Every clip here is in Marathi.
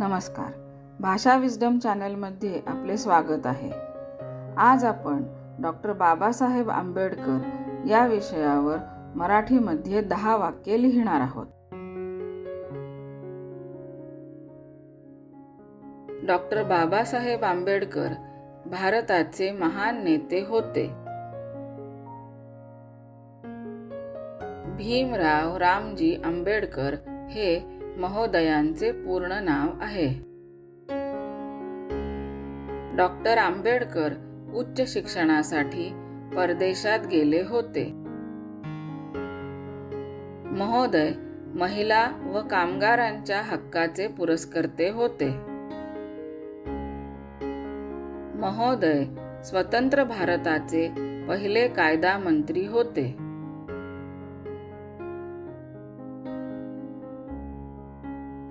नमस्कार. भाषा विजडम चॅनलमध्ये आपले स्वागत आहे. आज आपण डॉक्टर बाबासाहेब आंबेडकर या विषयावर मराठीमध्ये दहा वाक्ये लिहिणार आहोत. डॉक्टर बाबासाहेब आंबेडकर भारताचे महान नेते होते. भीमराव रामजी आंबेडकर हे महोदयांचे पूर्ण नाव आहे. डॉक्टर आंबेडकर उच्च शिक्षणासाठी परदेशात गेले होते. महोदय महिला व कामगारांच्या हक्काचे पुरस्कर्ते होते. महोदय स्वतंत्र भारताचे पहिले कायदा मंत्री होते.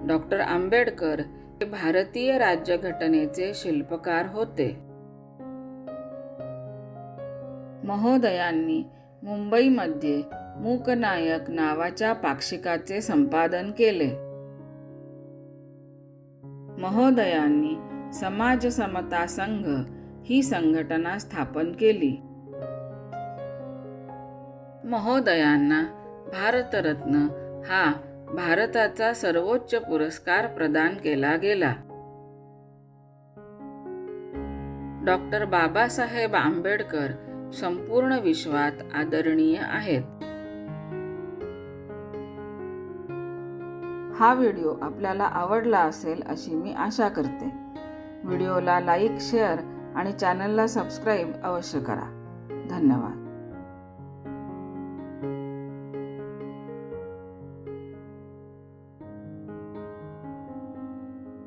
डॉक्टर आंबेडकर हे भारतीय राज्यघटनेचे शिल्पकार होते. महोदयांनी मुंबईमध्ये मूकनायक नावाच्या पाक्षिकाचे संपादन केले. महोदयांनी समाज समता संघ ही संघटना स्थापन केली. महोदयांना भारतरत्न हा भारताचा सर्वोच्च पुरस्कार प्रदान केला गेला. डॉक्टर बाबासाहेब आंबेडकर संपूर्ण विश्वात आदरणीय आहेत. हा व्हिडिओ आपल्याला आवडला असेल अशी मी आशा करते. व्हिडिओला लाईक शेअर आणि चॅनलला सबस्क्राईब अवश्य करा. धन्यवाद.